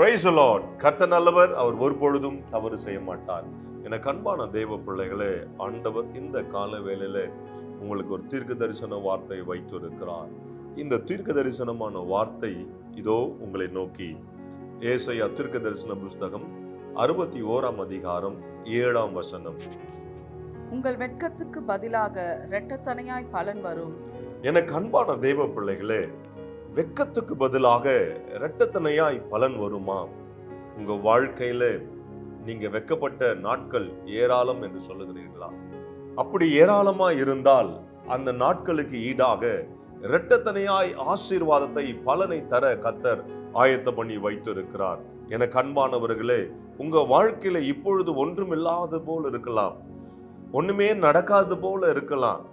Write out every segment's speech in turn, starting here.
Lord கர்த்தர் நல்லவர். அவர் ஒரு பொழுதும் தவறு செய்ய மாட்டார் என கண்பான தேவ பிள்ளைகளே ஆண்டவர் இந்த கால வேளையில உங்களுக்கு ஒரு தீர்க்க தரிசன வார்த்தை வைத்திருக்கிறார். இந்த தீர்க்க தரிசனமான வார்த்தை இதோ உங்களை நோக்கி. ஏசையா தீர்க்க தரிசன புஸ்தகம் அறுபத்தி ஓராம் அதிகாரம் ஏழாம் வசனம். உங்கள் வெட்கத்துக்கு பதிலாக இரட்டத்தனையாய் பலன் வரும். எனக்கு அன்பான தேவ பிள்ளைகளே வெக்கத்துக்கு பதிலாக இரட்டத்தனையாய் பலன் வருமா உங்க வாழ்க்கையில நீங்க வெட்கப்பட்ட நாட்கள் ஏராளம் என்று சொல்லுகிறீர்களா? அப்படி ஏராளமா இருந்தால் அந்த நாட்களுக்கு ஈடாக இரட்டத்தனையாய் ஆசீர்வாதத்தை பலனை தர கத்தர் ஆயத்த பண்ணி வைத்திருக்கிறார். என கண்பானவர்களே உங்க வாழ்க்கையில இப்பொழுது ஒன்றுமில்லாத போல் இருக்கலாம். ஒண்ணுமே நடக்காது போல இருக்கலாம்.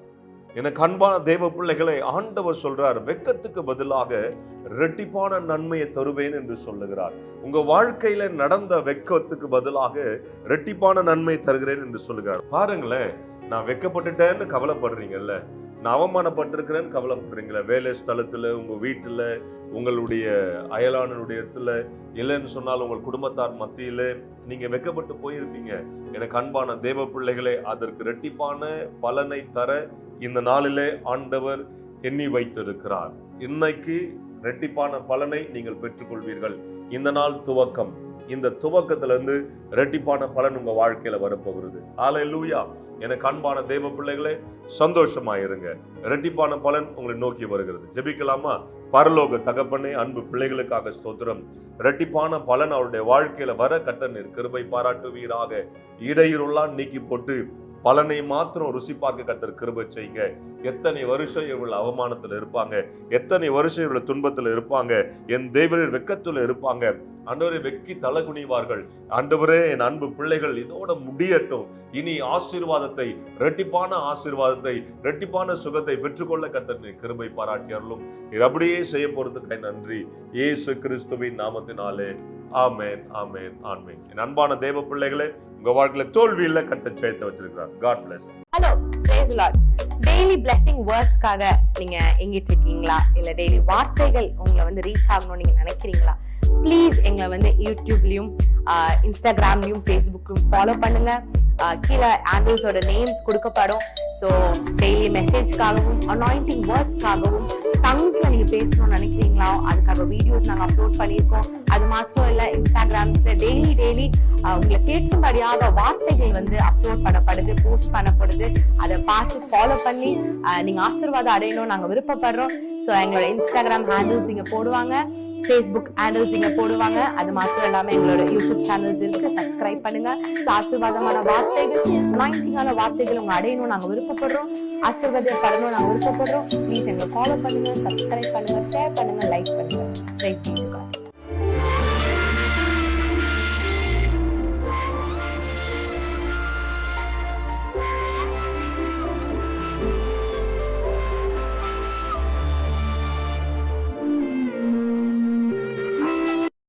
எனக்கு அன்பான தேவ பிள்ளைகளை ஆண்டவர் சொல்றார் வெக்கத்துக்கு பதிலாக ரெட்டிப்பான நன்மையை தருவேன் என்று சொல்லுகிறார். உங்க வாழ்க்கையில நடந்த வெக்கத்துக்கு பதிலாக ரெட்டிப்பான நன்மையை தருகிறேன் என்று சொல்லுகிறார். பாருங்களேன் நான் வெக்கப்பட்டுட்டேன்னு கவலைப்படுறீங்கல்ல? நான் அவமானப்பட்டிருக்கிறேன்னு கவலைப்படுறீங்களா வேலை ஸ்தலத்தில் உங்கள் வீட்டில் உங்களுடைய அயலானுடைய இடத்துல இல்லைன்னு சொன்னால் உங்கள் குடும்பத்தார் மத்தியில் நீங்கள் வெக்கப்பட்டு போயிருப்பீங்க. எனக்கு அன்பான தேவ பிள்ளைகளே அதற்கு ரெட்டிப்பான பலனை தர இந்த நாளிலே ஆண்டவர் எண்ணி வைத்திருக்கிறார். இன்னைக்கு இரட்டிப்பான பலனை நீங்கள் பெற்றுக்கொள்வீர்கள். இந்த நாள் துவக்கம். இந்த துவக்கத்திலிருந்து ரெட்டிப்பான இரட்டிப்பான பலன் உங்க வாழ்க்கையில வரப்போகிறது. ஆலை லூயா எனக்கு அன்பான தெய்வ பிள்ளைகளே சந்தோஷமாயிருங்க. இரட்டிப்பான பலன் உங்களை நோக்கி வருகிறது. ஜெபிக்கலாமா? பரலோக தகப்பனே அன்பு பிள்ளைகளுக்காக ஸ்தோத்திரம். இரட்டிப்பான பலன் அவருடைய வாழ்க்கையில வர கட்டணர் கிருபை பாராட்டுவீராக. இடையூறுலாம் நீக்கி போட்டு பலனை மாத்திரம் ருசி பார்க்க கத்தர் கிருபை செய்யுங்க. எத்தனை வருஷம் இவள் அவமானத்தில் இருப்பாங்க? எத்தனை வருஷம் இவள் துன்பத்தில் இருப்பாங்க? என் தேவரின் வெக்கத்தில் இருப்பாங்க. ஆண்டவரை வெக்கி தலை குனிவார்கள். ஆண்டவரே என் அன்பு பிள்ளைகள் இதோட முடியட்டும். இனி ஆசீர்வாதத்தை ரெட்டிப்பான ஆசீர்வாதத்தை ரெட்டிப்பான சுகத்தை பெற்றுக்கொள்ள கத்தனை கிருபை பாராட்டியர்களும் இது அப்படியே செய்ய போறதுக்கு நன்றி. ஏசு கிறிஸ்துவின் நாமத்தினாலே. ஆமேன் ஆமேன் ஆன்மேன் என் அன்பான தேவ பிள்ளைகளே உங்க வாழ்க்கையில தோல்வி இல்ல கத்த ஜெயத்தை வச்சிருக்கிறார். God bless hello praise Lord daily blessing வேர்ட்ஸ்க்காக நீங்க எங்கிட்டு இருக்கீங்களா? இல்ல டெய்லி வார்த்தைகள் உங்களை வந்து ரீச் ஆகணும்னு நீங்க நினைக்கிறீங்களா? ப்ளீஸ் எங்களை வந்து யூடியூப்லயும் இன்ஸ்டாகிராம்லயும் ஃபேஸ்புக்லயும் ஃபாலோ பண்ணுங்க. கீழே ஆண்டில்ஸோட நேம்ஸ் கொடுக்கப்படும். ஸோ டெய்லி மெசேஜ்க்காகவும் அனாயிண்டிங் வேர்ட்ஸ்க்காகவும் டங்ஸ்ல நீங்க பேசணும்னு நினைக்கிறீங்களா? நம்ம வீடியோஸ் நாங்கள் அப்லோட் பண்ணியிருக்கோம். அது மாத்திரம் இல்லை இன்ஸ்டாகிராம்ஸில் டெய்லி டெய்லி உங்களை கேட்கும்படியாக வார்த்தைகள் வந்து அப்லோட் பண்ணப்படுது போஸ்ட் பண்ணப்படுது. அதை பார்த்து ஃபாலோ பண்ணி நீங்கள் ஆசீர்வாதம் அடையணும் நாங்கள் விருப்பப்படுறோம். ஸோ எங்களோட இன்ஸ்டாகிராம் ஹேண்டில்ஸ் இங்கே போடுவாங்க ஃபேஸ்புக் ஹேண்டில்ஸ் இங்கே போடுவாங்க. அது மாத்திரம் இல்லாமல் எங்களோட யூடியூப் சேனல்ஸ் இருக்கு சப்ஸ்கிரைப் பண்ணுங்க. ஆசீர்வாதமான வார்த்தைகள் மைண்டிங்கான வார்த்தைகள் உங்க அடையணும் நாங்கள் விருப்பப்படுறோம். ஆசீர்வாதப்படணும் நாங்கள் விருப்பப்படுறோம். ப்ளீஸ் எங்களை ஃபாலோ பண்ணுங்க சப்ஸ்கிரைப் பண்ணுங்க ஷேர் பண்ணுங்க லைக் பண்ணுங்க. praise be to God.